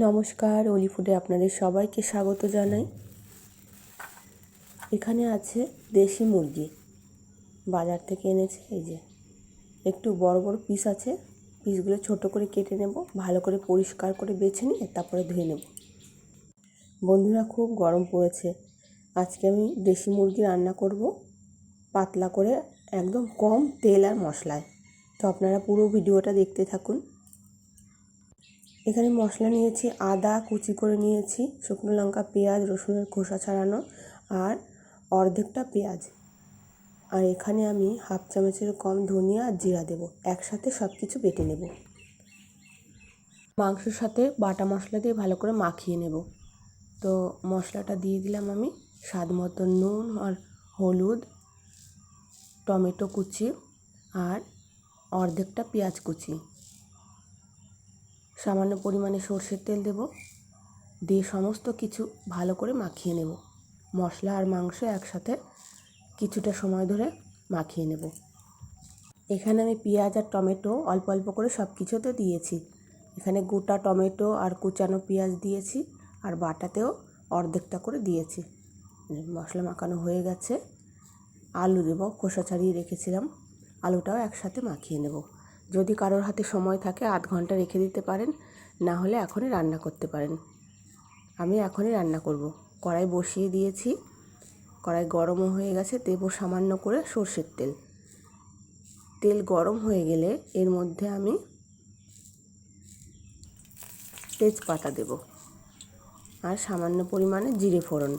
নমস্কার, অলি ফুডে আপনাদের সবাইকে স্বাগত জানাই। এখানে আছে দেশি মুরগি। বাজার থেকে এনেছে, এই যে। একটু বড় বড় পিস আছে। পিসগুলো ছোট করে কেটে নেব, ভালো করে পরিষ্কার করে বেছে নিয়ে তারপরে ধুয়ে নেব। বন্ধুরা, খুব গরম পড়েছে। আজকে আমি দেশি মুরগি রান্না করব, পাতলা করে, একদম কম তেল আর মশলায়। তো আপনারা পুরো ভিডিওটা দেখতে থাকুন। এখানে মশলা নিয়েছি, আদা কুচি করে নিয়েছি, শুকনো লঙ্কা, পেঁয়াজ, রসুনের খোসা ছাড়ানো আর অর্ধেকটা পেঁয়াজ। আর এখানে আমি হাফ চামচের কম ধনিয়া আর জিরা দেবো, একসাথে সব কিছু বেটে নেব। মাংসের সাথে বাটা মশলা দিয়ে ভালো করে মাখিয়ে নেব। তো মশলাটা দিয়ে দিলাম আমি স্বাদ মতো নুন আর হলুদ, টমেটো কুচি আর অর্ধেকটা পেঁয়াজ কুচি। সামান্য পরিমাণে সর্ষের তেল দেব। দিয়ে সমস্ত কিছু ভালো করে মাখিয়ে নেব। মশলা আর মাংস একসাথে কিছুটা সময় ধরে মাখিয়ে নেব। এখানে আমি পেঁয়াজ আর টমেটো অল্প অল্প করে সব কিছুতে দিয়েছি। এখানে গোটা টমেটো আর কুচানো পেঁয়াজ দিয়েছি আর বাটাতেও অর্ধেকটা করে দিয়েছি। মশলা মাখানো হয়ে গেছে। আলু দেবো, খোসা ছাড়িয়ে রেখেছিলাম। আলুটাও একসাথে মাখিয়ে নেব। যদি কারোর হাতে সময় থাকে, আধ ঘণ্টা রেখে দিতে পারেন, না হলে এখনই রান্না করতে পারেন। আমি এখনই রান্না করব। কড়াই বসিয়ে দিয়েছি। কড়াই গরমও হয়ে গেছে, দেবো সামান্য করে সর্ষের তেল। তেল গরম হয়ে গেলে এর মধ্যে আমি তেজপাতা দেব আর সামান্য পরিমাণে জিরে ফোড়ন।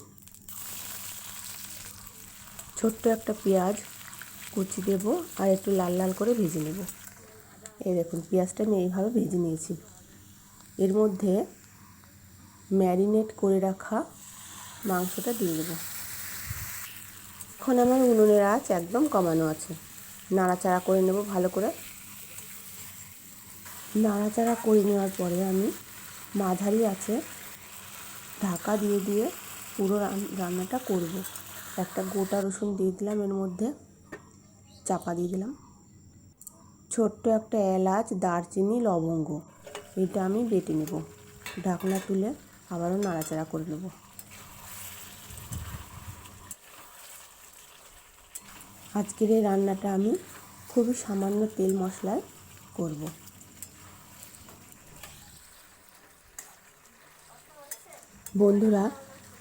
ছোট্ট একটা পেঁয়াজ কুচি দেব আর একটু লাল লাল করে ভেজে নেব। এই দেখুন, পেঁয়াজটা আমি এইভাবে ভেজে নিয়েছি। এর মধ্যে ম্যারিনেট করে রাখা মাংসটা দিয়ে দেবো। এখন আমার উনুনের আঁচ একদম কমানো আছে। নাড়াচাড়া করে নেব ভালো করে। নাড়াচাড়া করে নেওয়ার পরে আমি মাঝারি আছে ঢাকা দিয়ে দিয়ে পুরো রান্নাটা করব। একটা গোটা রসুন দিয়ে দিলাম, এর মধ্যে চাপা দিয়ে দিলাম। ছোট্ট একটা এলাচ, দারচিনি, লবঙ্গ। এটা আমি বেটে নেব। ঢাকনা তুলে আবারও নাড়াচাড়া করে নেব। আজকের এই রান্নাটা আমি খুবই সামান্য তেল মশলায় করব। বন্ধুরা,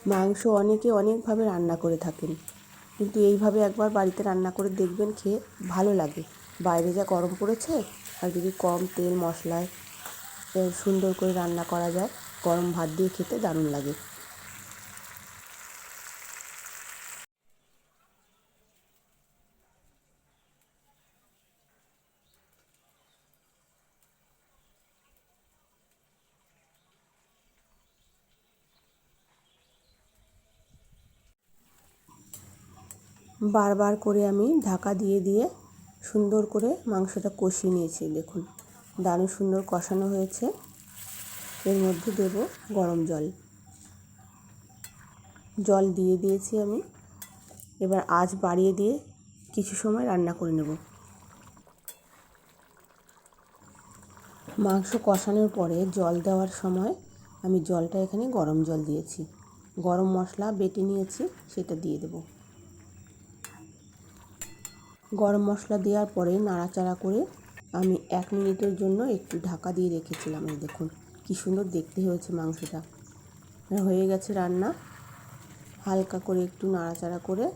মাংস অনেকে অনেকভাবে রান্না করে থাকেন। কিন্তু এইভাবে একবার বাড়িতে রান্না করে দেখবেন, খেয়ে ভালো লাগে। বাইরে যা গরম পড়েছে, আর যদি কম তেল, মশলায় সুন্দর করে রান্না করা যায়, গরম ভাত দিয়ে খেতে দারুণ লাগে। বারবার করে আমি ঢাকা দিয়ে দিয়ে সুন্দর করে মাংসটা কষিয়ে নিয়েছি, দেখুন। দারুণ সুন্দর কষানো হয়েছে। এর মধ্যে দেব গরম জল। জল দিয়ে দিয়েছি আমি। এবার আঁচ বাড়িয়ে দিয়ে কিছু সময় রান্না করে নেব। মাংস কষানোর পরে জল দেওয়ার সময় আমি জলটা এখানে গরম জল দিয়েছি। গরম মশলা বেটে নিয়েছি, সেটা দিয়ে দেবো। গরম মশলা দেওয়ার পরে নাড়াচাড়া করে আমি এক মিনিটের জন্য একটু ঢাকা দিয়ে রেখেছিলাম। এই দেখুন, কী সুন্দর দেখতে হয়েছে মাংসটা। হয়ে গেছে রান্না। হালকা করে একটু নাড়াচাড়া করে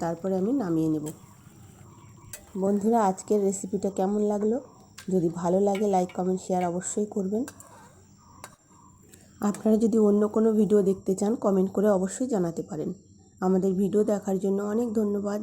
তারপরে আমি নামিয়ে নেব। বন্ধুরা, আজকের রেসিপিটা কেমন লাগল? যদি ভালো লাগে, লাইক, কমেন্ট, শেয়ার অবশ্যই করবেন। আপনারা যদি অন্য কোনো ভিডিও দেখতে চান, কমেন্ট করে অবশ্যই জানাতে পারেন। আমাদের ভিডিও দেখার জন্য অনেক ধন্যবাদ।